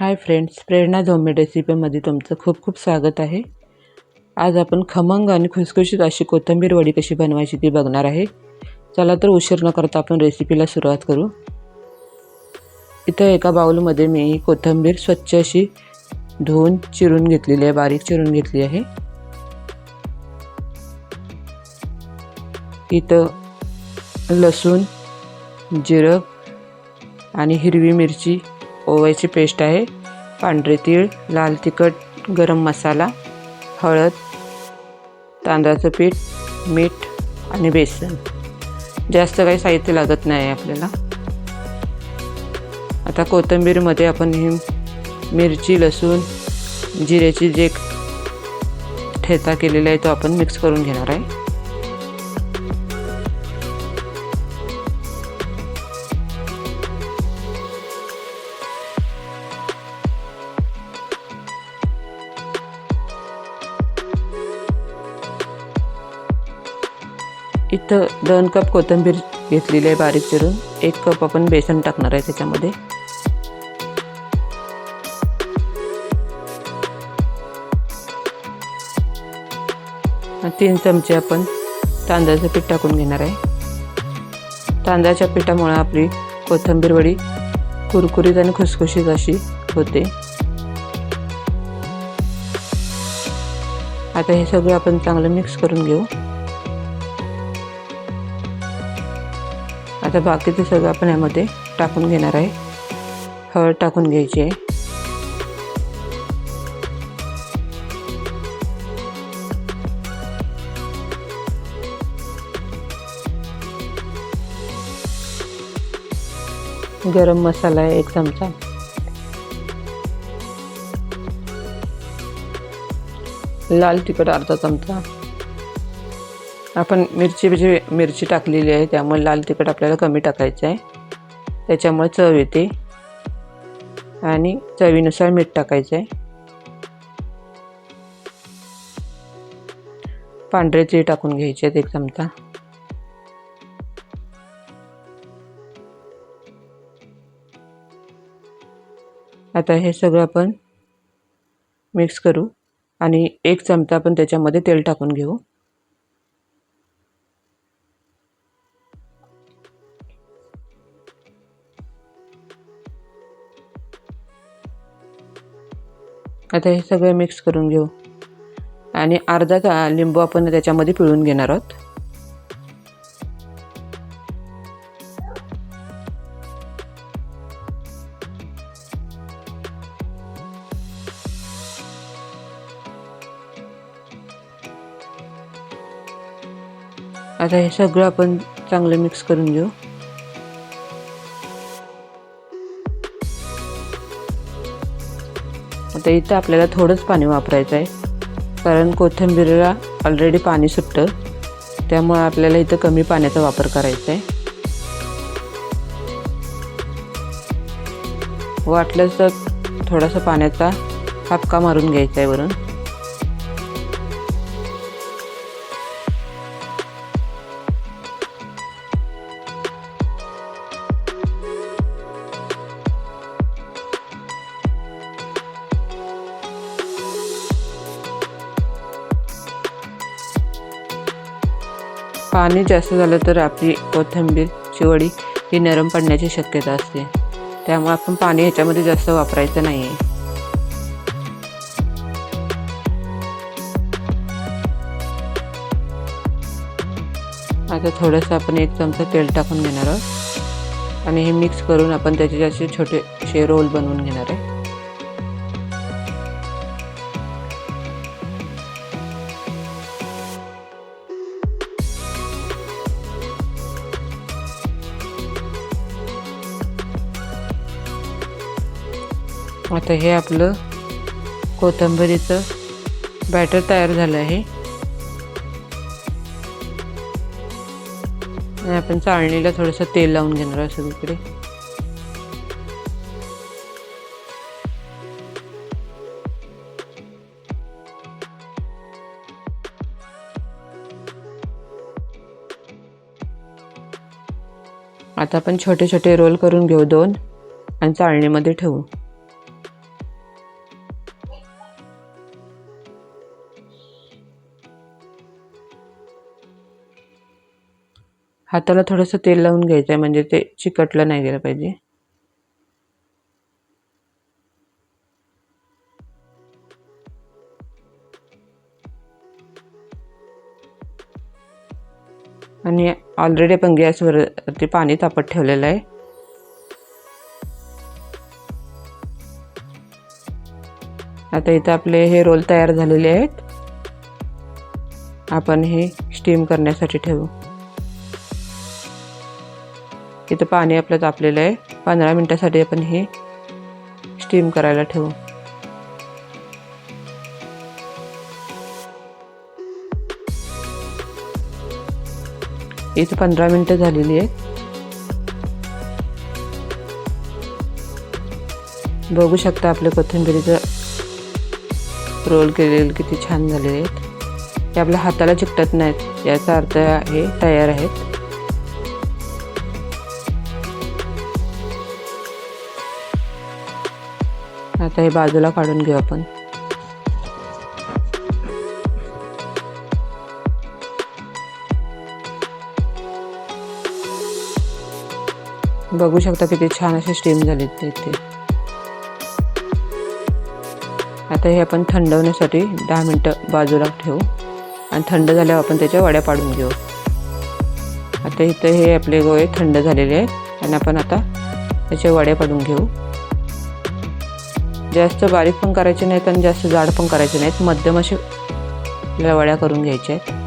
Hi friends प्रेरणा झोमेट रेसिपीमध्ये तुमचं खूप खूप स्वागत आहे. आज आपण खमंग आणि खुसखुशीत अशी कोथिंबीर वडी कशी बनवायची ती बघणार आहे. चला तर उशीर न करता आपण रेसिपीला सुरुवात करू. इथं एका बाऊलमध्ये मी कोथिंबीर स्वच्छ अशी धुवून चिरून घेतलेली आहे बारीक चिरून घेतली आहे. इथं लसूण जिरं आणि हिरवी मिरची ओव्याची पेस्ट आहे. पांढरे तीळ लाल तिखट गरम मसाला हळद तांदळाचं पीठ मीठ आणि बेसन. जास्त काही साहित्य लागत नाही आपल्याला. आता कोथिंबीरमध्ये आपण ही मिरची लसूण जिऱ्याची जे ठेचा केलेला आहे तो आपण मिक्स करून घेणार आहे. इथं दोन कप कोथिंबीर घेतलेली आहे बारीक चिरून. एक कप आपण बेसन टाकणार आहे त्याच्यामध्ये. तीन चमचे आपण तांदळाचं पीठ टाकून घेणार आहे. तांदळाच्या पिठामुळे आपली कोथिंबीर वडी कुरकुरीत आणि खुसखुशीत अशी होते. आता हे सगळं आपण चांगलं मिक्स करून घेऊ. आता बाकीचं सगळं आपण यामध्ये टाकून घेणार आहे. हळद टाकून घ्यायची आहे. गरम मसाला आहे एक चमचा. लाल तिखट अर्धा चमचा. आपण मिरची म्हणजे मिरची टाकलेली आहे त्यामुळे लाल तिखट आपल्याला कमी टाकायचं आहे. त्याच्यामुळे चव येते. आणि चवीनुसार मीठ टाकायचं आहे. पांढरे तीळ टाकून घ्यायचे आहेत एक चमचा. आता हे सगळं आपण मिक्स करू. आणि एक चमचा आपण त्याच्यामध्ये तेल टाकून घेऊ. आता हे सगळं मिक्स करून घेऊ. आणि अर्धा लिंबू आपण त्याच्यामध्ये पिळून घेणार आहोत. आता हे सगळं आपण चांगलं मिक्स करून घेऊ. तर इथं आपल्याला थोडंच पाणी वापरायचं आहे. कारण कोथिंबीरला ऑलरेडी पाणी सुटतं. त्यामुळे आपल्याला इथं कमी पाण्याचा वापर करायचा आहे. वाटलंच तर थोडासा पाण्याचा हापका मारून घ्यायचा आहे वरून. पाणी जास्त झालं तर आपली कोथिंबीरची वडी ही नरम पडण्याची शक्यता असते. त्यामुळे आपण पाणी ह्याच्यामध्ये जास्त वापरायचं नाही आहे आता थोडंसं आपण एक चमचा तेल टाकून घेणार आहोत. आणि हे मिक्स करून आपण त्याचे जास्त छोटेसे रोल बनवून घेणार आहे. आता हे आपलं कोथंबरीचं बॅटर तयार झालं आहे. आणि आपण चाळणीला थोडंसं तेल लावून घेणार असं सगळीकडे. आता आपण छोटे छोटे रोल करून घेऊ दोन आणि चाळणीमध्ये ठेवू. हाताला थोडंसं तेल लावून घ्यायचं आहे म्हणजे ते चिकटलं नाही गेलं पाहिजे. आणि ऑलरेडी आपण गॅसवर ते पाणी तापत ठेवलेलं आहे. आता इथं आपले हे रोल तयार झालेले आहेत. आपण हे स्टीम करण्यासाठी ठेवू. इथं पाणी आपलं तापलेलं आहे. पंधरा मिनटासाठी आपण हे स्टीम करायला ठेवू. इथं पंधरा मिनटं झालेली आहेत. बघू शकता आपल्या कोथिंबिरीचं रोल केलेले किती छान झालेले आहेत ते आपल्या हाताला चिकटत नाहीत. याचा अर्थ हे तयार आहेत. आता हे बाजूला काढून घेऊ आपण. बघू शकता किती छान असे स्टीम झालेत ते इथे. आता हे आपण थंड होण्यासाठी दहा मिनटं बाजूला ठेवू. आणि थंड झाल्यावर आपण त्याच्या वड्या पाडून घेऊ. आता इथं हे आपले गोळे थंड झालेले आहेत. आणि आपण आता त्याच्या वड्या पाडून घेऊ. जास्त बारीक पण करायचे नाहीत आणि जास्त जाड पण करायचे नाहीत. मध्यम असे वड्या करून घ्यायच्या आहेत.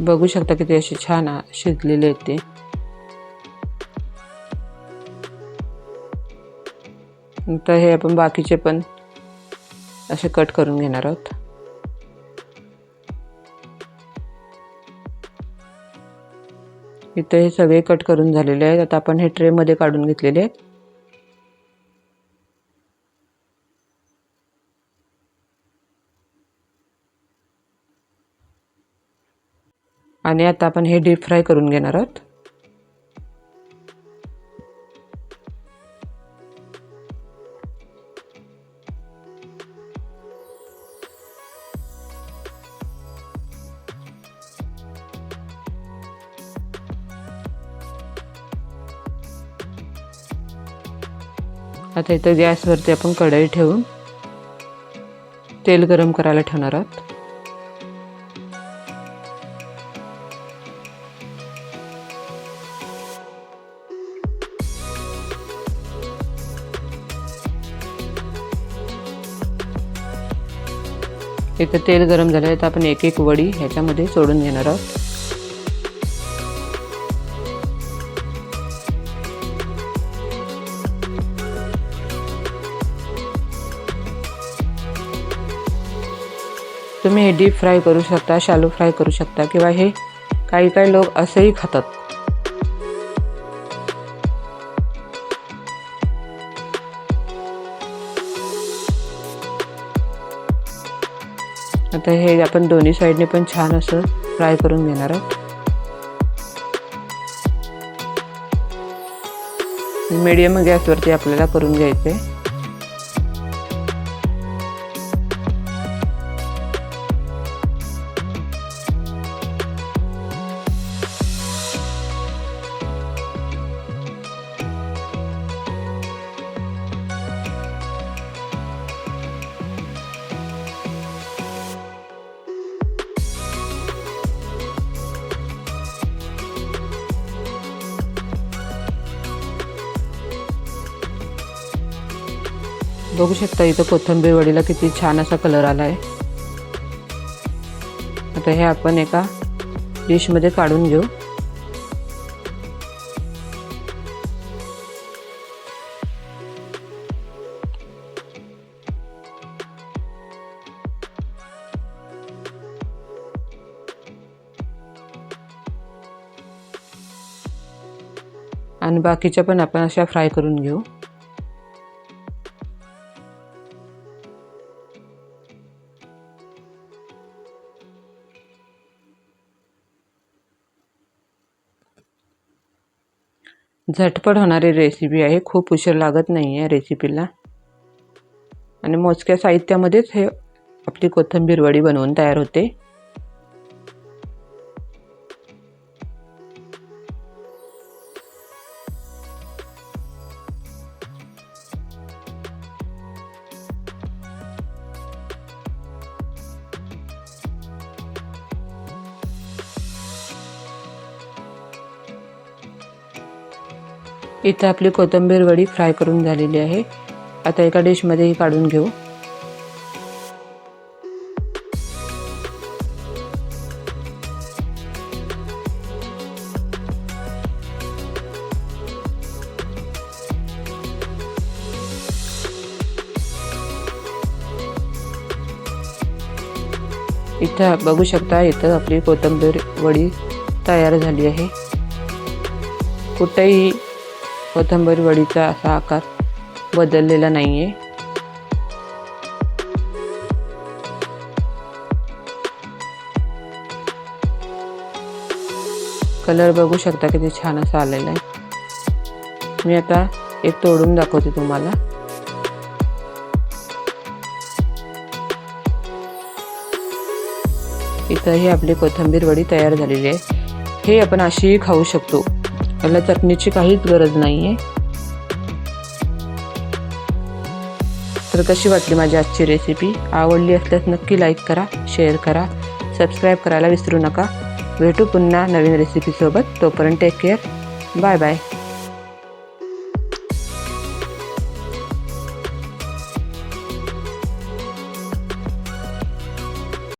बघू शकता की ते असे छान शिजलेले आहेत ते. तर हे आपण बाकीचे पण असे कट करून घेणार आहोत. इथं हे सगळे कट करून झालेले आहेत. आता आपण हे ट्रेमध्ये काढून घेतलेले आहेत. आणि आता आपण हे डीप फ्राय करून घेणार आहोत. आता इथं गॅसवरती आपण कढई ठेवून तेल गरम करायला ठेवणार आहोत. इथं तेल गरम झालं आहे तर आपण एक एक वडी ह्याच्यामध्ये सोडून घेणार आहोत. तुम्ही हे डीप फ्राय करू शकता शालू फ्राय करू शकता किंवा हे काही काही लोक असंही खातात. आता हे आपण दोन्ही साईडने पण छान असं फ्राय करून घेणार आहोत. मीडियम गॅसवरती आपल्याला करून घ्यायचं बघू शकता इथं कोथंबीर वडीला किती छान असा कलर आला आहे आता हे आपण एका डिशमध्ये काढून घेऊ. आणि बाकीच्या पण आपण अशा फ्राय करून घेऊ. झटपट होणारी रेसिपी आहे. खूप उशीर लागत नाही आहे रेसिपीला आणि मोजक्या साहित्यामध्येच हे आपली कोथिंबीर वडी बनवून तयार होते. इथं आपली कोथिंबीर वडी फ्राय करून झालेली आहे. आता एका डिशमध्ये ही काढून घेऊ. इथं बघू शकता इथं आपली कोथिंबीर वडी तयार झाली आहे. कुठेही कोथंबीर वडीचा असा आकार बदललेला नाही आहे कलर बघू शकता किती छान असा आलेला आहे. मी आता एक तोडून दाखवते तुम्हाला. इथं ही आपली कोथिंबीर वडी तयार झालेली आहे. हे आपण अशीही खाऊ शकतो. याला चटणीची काहीच गरज नाही आहे तर कशी वाटली माझी आजची रेसिपी आवडली असल्यास नक्की लाईक करा शेअर करा सबस्क्राईब करायला विसरू नका. भेटू पुन्हा नवीन रेसिपीसोबत तोपर्यंत टेक केअर बाय बाय